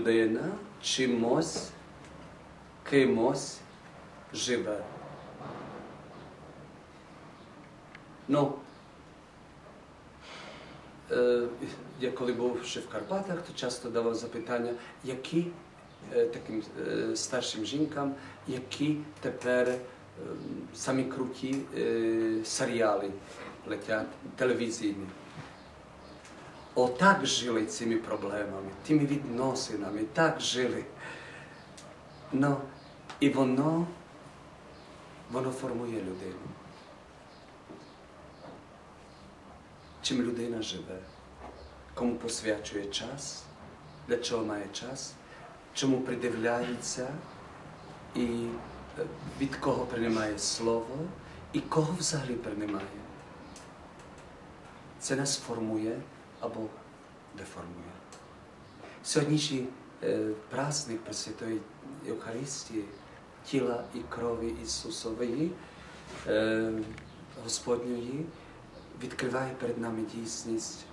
людина чимось, кимось живе. Ну, е, я коли був ще в Карпатах, то часто давав запитання, які е, таким е, старшим жінкам, які тепер самі круті серіали летять телевізійні. Отак жили цими проблемами, тими відносинами, так жили. Ну, і воно, воно формує людину. Чим людина живе, кому посвячує час, для чого має час, чому придивляється і е, від кого приймає слово, і кого взагалі приймає. Це нас формує або деформує. Сьогоднішній е, праздник Пресвятої Євхаристії, тіла і крові Ісусової, е, Господньої, відкриває перед нами дійсність.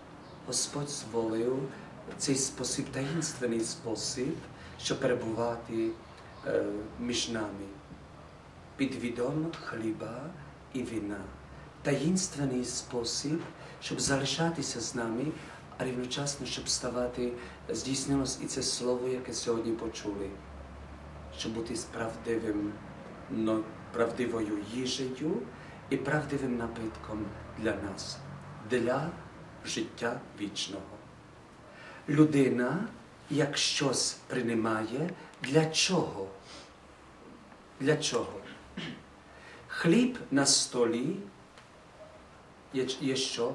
Господь зволив цей спосіб, таїнственний спосіб, щоб перебувати е, між нами під відом хліба і вина. Таїнственний спосіб, щоб залишатися з нами, а рівночасно, щоб ставати, здійснилось і це слово, яке сьогодні почули, щоб бути справдивим, но, правдивою їжею і правдивим напитком для нас, для життя вічного. Людина, як щось приймає, для чого? Для чого? Хліб на столі є, що?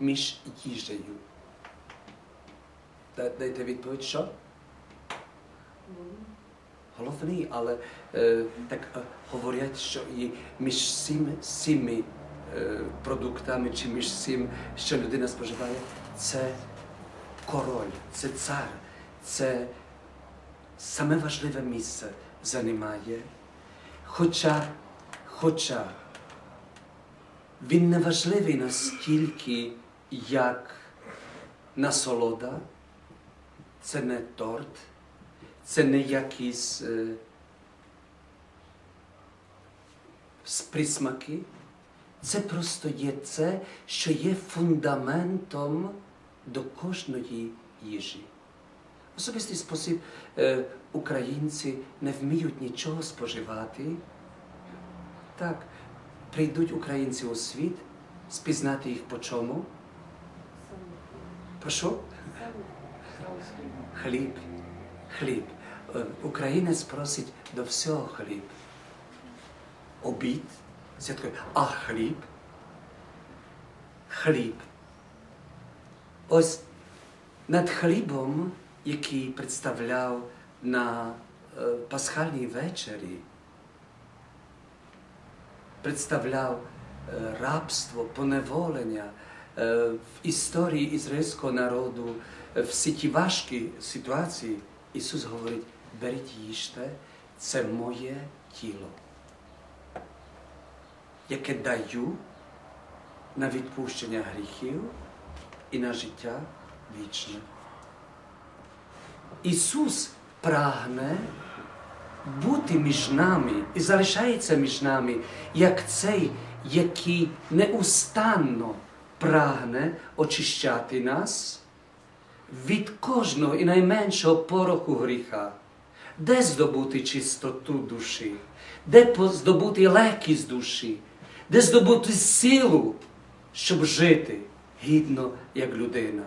Між їжею. Дайте відповідь, що? Головний, але е, так е, говорять, що і між цими, цими е, продуктами чи між цим, що людина споживає, це король, це цар, це саме важливе місце займає. Хоча, хоча він не важливий настільки, як насолода, це не торт, це не якісь е, присмаки. Це просто є це, що є фундаментом до кожної їжі. Особистий спосіб е, українці не вміють нічого споживати. Так, прийдуть українці у світ, спізнати їх по чому? Прошу? Хліб. Хліб. Е, Українець просить до всього хліб. Обід. Святкує. А хліб? Хліб. Ось над хлібом, який представляв на е, пасхальній вечері, представляв е, рабство, поневолення е, в історії ізраїльського народу, е, всі ті важкі ситуації, Ісус говорить, беріть їжте, це моє тіло, яке даю на відпущення гріхів і на життя вічне. Ісус прагне бути між нами і залишається між нами, як цей, який неустанно прагне очищати нас від кожного і найменшого пороху гріха, де здобути чистоту душі, де здобути легкість душі, де здобути силу, щоб жити гідно як людина.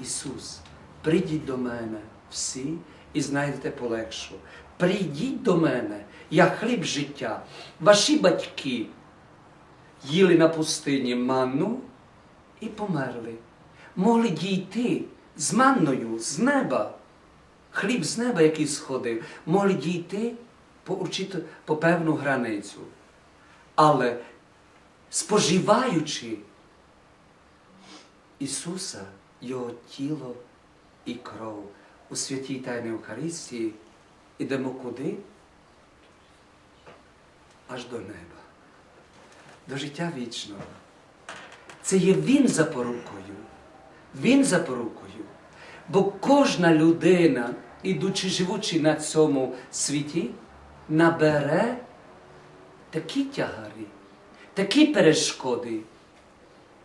Ісус, прийдіть до мене всі і знайдете полегшу. Прийдіть до мене, я хліб життя. Ваші батьки їли на пустині манну і померли. Могли дійти з манною з неба. Хліб з неба, який сходив, могли дійти по, учит- по певну границю. Але споживаючи Ісуса, Його тіло і кров у святій Тайній Евхаристії, ідемо куди? Аж до неба, до життя вічного. Це є Він запорукою. Він запорукою. Бо кожна людина, ідучи живучи на цьому світі, набере такі тягари, такі перешкоди,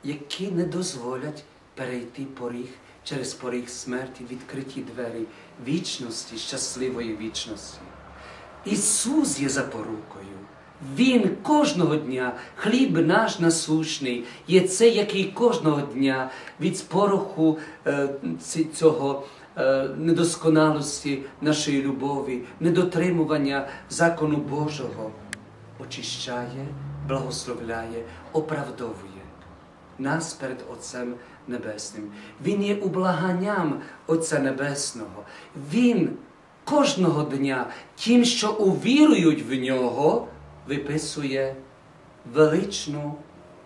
які не дозволять перейти поріг через поріг смерті, відкриті двері вічності, щасливої вічності. Ісус є запорукою. Він кожного дня, хліб наш насущний, є цей, який кожного дня від пороху е, цього е, недосконалості нашої любові, недотримування закону Божого очищає, благословляє, оправдовує нас перед Отцем Небесним. Він є ублаганням Отця Небесного. Він кожного дня тим, що увірують в нього, виписує величну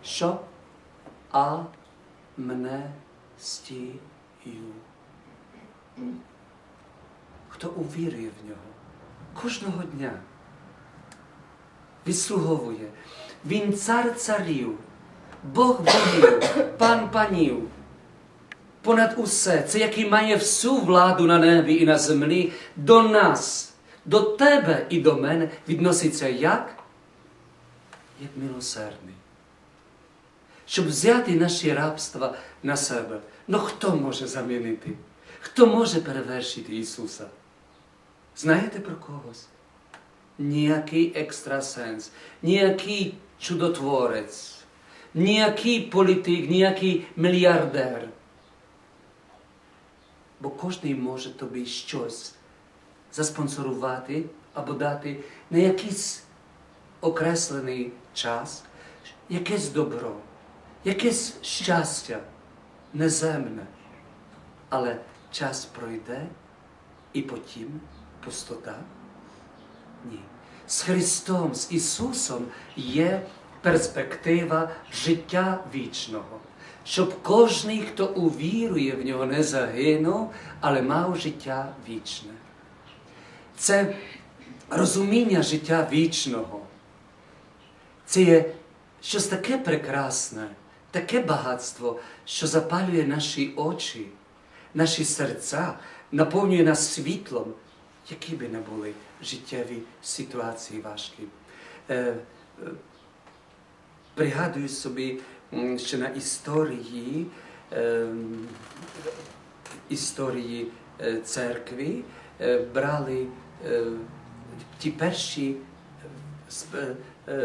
що? Амнестію. Хто увірує в нього кожного дня відслуговує. Він цар царів, Бог богів, пан панів. Понад усе, це який має всю владу на небі і на землі, до нас, до тебе і до мене відноситься як? Як милосердний. Щоб взяти наші рабства на себе. Ну хто може замінити? Хто може перевершити Ісуса? Знаєте про когось? Ніякий екстрасенс, ніякий чудотворець, ніякий політик, ніякий мільярдер. Бо кожен може тобі щось заспонсорувати або дати на якийсь окреслений час, якесь добро, якесь щастя неземне. Але час пройде і потім пустота. Ні. З Христом, з Ісусом є перспектива життя вічного, щоб кожний, хто увірує в нього, не загинув, але мав життя вічне. Це розуміння життя вічного. Це є щось таке прекрасне, таке багатство, що запалює наші очі, наші серця, наповнює нас світлом, які би не були життєві ситуації важкі. Е, е, пригадую собі ще на історії, е, історії е, церкви е, брали е, ті перші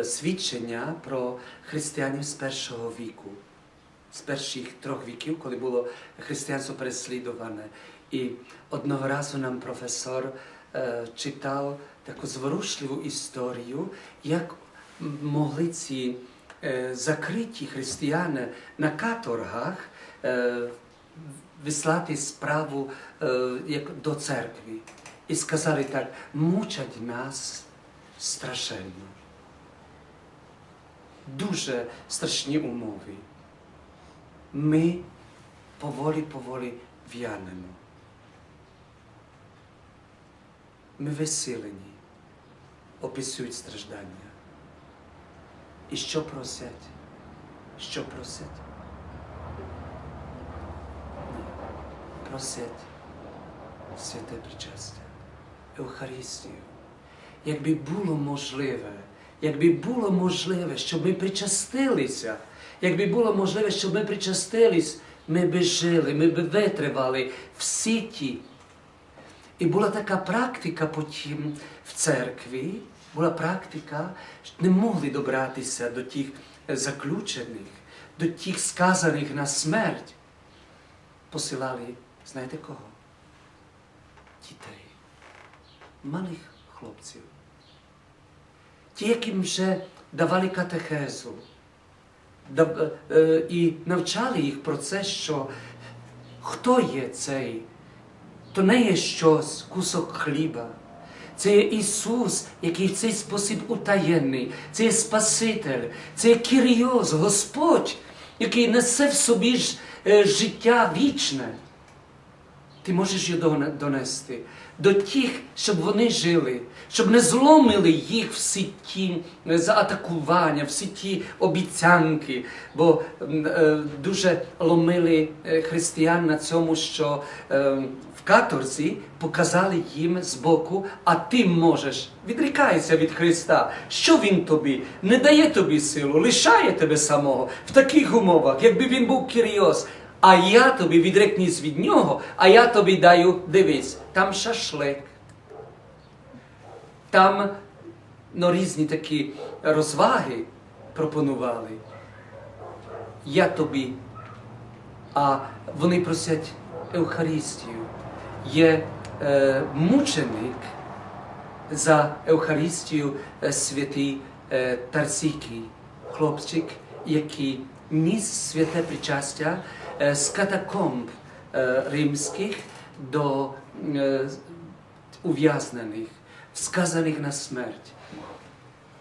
свідчення про християнів з першого віку, з перших трьох віків, коли було християнство переслідуване. І одного разу нам професор читав таку зворушливу історію, як могли ці закриті християни на каторгах е, вислати справу е, до церкви. І сказали так, мучать нас страшенно. Дуже страшні умови. Ми поволі-поволі в'янемо. Ми веселені, описують страждання. І що просять? Що просять? Просять святе причастя, Евхаристію. Якби було можливе, якби було можливе, щоб ми причастилися, якби було можливе, щоб ми причастились, ми би жили, ми би витривали всі ті. І була така практика потім в церкві, була практика, не могли добратися до тих е, заключених, до тих сказаних на смерть. Посилали, знаєте кого? Дітей, малих хлопців. Ті, яким вже давали катехезу е, е, і навчали їх про це, що хто є цей то не є щось, кусок хліба. Це є Ісус, який в цей спосіб утаєнний, це є Спаситель, це є Кіріоз, Господь, який несе в собі е, життя вічне. ти можеш його донести до тих, щоб вони жили, щоб не зломили їх всі ті е, заатакування, всі ті обіцянки, бо е, дуже ломили е, християн на цьому, що е, в каторзі показали їм з боку, а ти можеш відрікається від Христа. Що Він тобі? Не дає тобі силу, лишає тебе самого в таких умовах, якби він був Кіріос. А я тобі відрекнісь від нього, а я тобі даю, дивись, там шашлик, там ну, різні такі розваги пропонували. Я тобі, а вони просять Евхаристію. Є е, мученик за Евхаристію е, святий е, Тарсікій, хлопчик, який ніс святе причастя римських до е, ув'язнених, сказаних на смерть.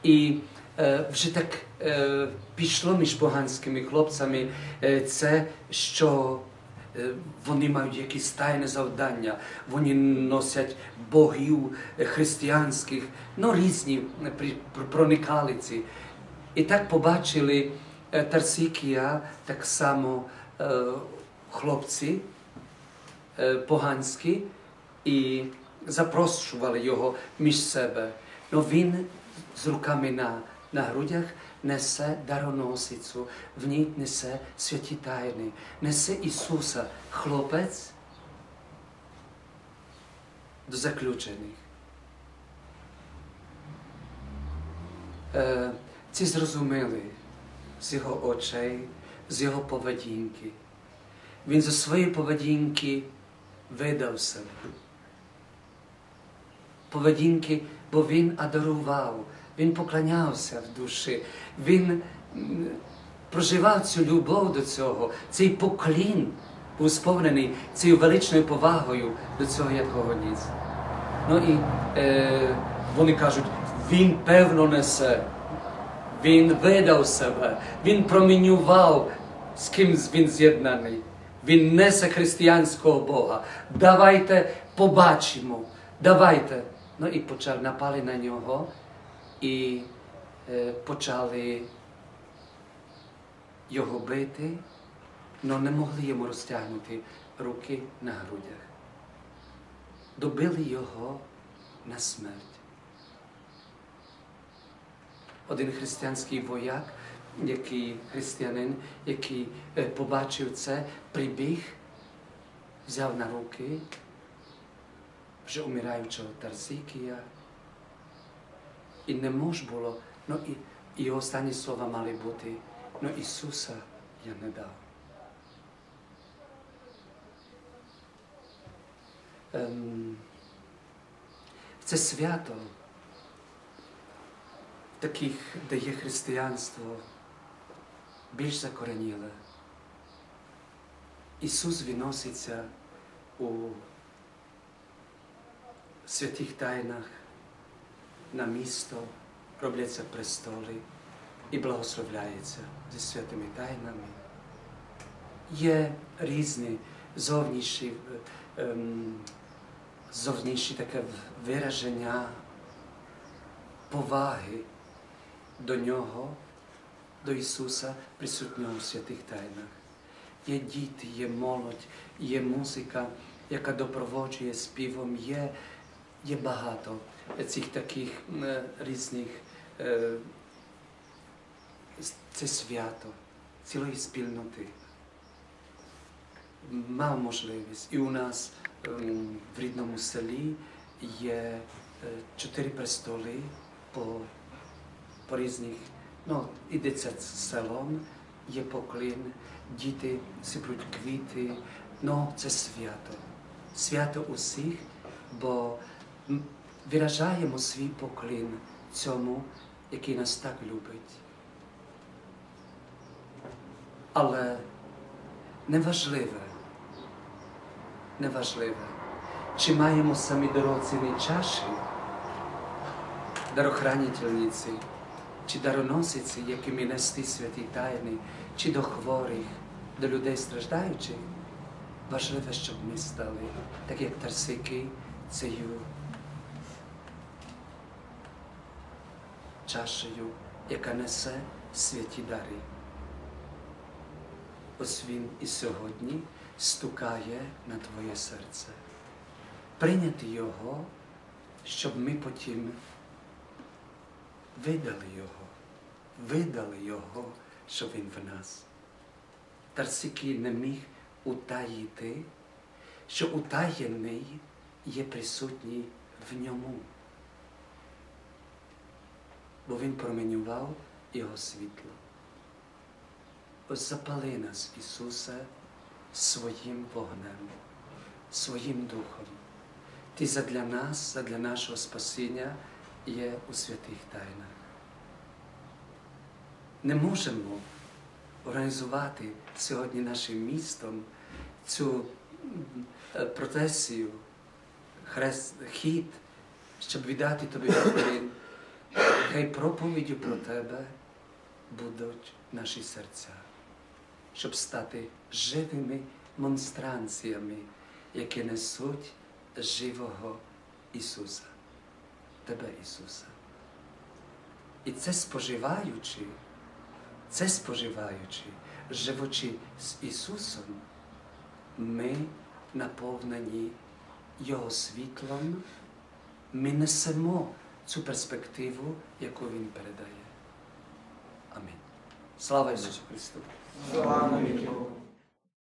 І е, вже так е, пішло між поганськими хлопцями е, це, що е, вони мають якісь тайне завдання, вони носять богів християнських, ну різні при- проникалиці. І так побачили Тарсікія, так само хлопці е, поганські, і запрошували його між себе. Но він з руками на, на грудях несе дароносицю, в ній несе святі тайни, несе Ісуса, хлопець до заключених. Е, ці зрозуміли з його очей, з його поведінки. Він за своєї поведінки видав себе. Поведінки, бо він адарував, він поклонявся в душі, він проживав цю любов до цього, цей поклін був сповнений цією величною повагою до цього якого ніс. Ну і е, вони кажуть, він певно несе, він видав себе, він промінював, з ким він з'єднаний. Він несе християнського Бога. Давайте побачимо. Давайте. Ну і почали напали на нього і е, почали його бити, але не могли йому розтягнути руки на грудях. Добили його на смерть. Один християнський вояк, який християнин, який е, побачив це, прибіг, взяв на руки вже умираючого Тарсикія. І не мож було, ну і, і останні слова мали бути, ну Ісуса я не дав. Ем, це свято таких, де є християнство, більш закореніле. Ісус виноситься у святих тайнах на місто, робляться престоли і благословляється зі святими тайнами. Є різні зовнішні, ем, зовнішні таке вираження поваги до Нього, до Ісуса, присутнього у святих тайнах. Є діти, є молодь, є музика, яка допроводжує співом, є, є багато цих таких е, різних. Е, це свято цілої спільноти. Мав можливість. І у нас ем, в рідному селі є е, чотири престоли по, по різних, ну, ідеться селом, є поклін, діти сиплють квіти, ну це свято. Свято усіх, бо виражаємо свій поклін цьому, який нас так любить. Але неважливе, неважливе, чи маємо самі дорогоцінні чаші, дарохранительниці, чи дароносиці, якими нести святі тайни, чи до хворих, до людей страждаючих. важливе, щоб ми стали, так як Тарсики, цією чашею, яка несе святі дари. Ось він і сьогодні стукає на твоє серце. Прийняти його, щоб ми потім видали його, видали його, щоб він в нас. Тарсики не міг утаїти, що утаєний є присутній в ньому. Бо він променював його світло. Ось запали нас, Ісусе, своїм вогнем, своїм духом. Ти задля нас, задля нашого спасіння є у святих тайнах. Не можемо організувати сьогодні нашим містом цю е, процесію, хрест, хід, щоб віддати тобі Господи, хай проповіддю про тебе будуть наші серця, щоб стати живими монстранціями, які несуть живого Ісуса, Тебе, Ісуса. І це споживаючи, це споживаючи, живучи з Ісусом, ми наповнені Його світлом, ми несемо цю перспективу, яку Він передає. Амінь. Слава Ісусу Христу! Слава Богу.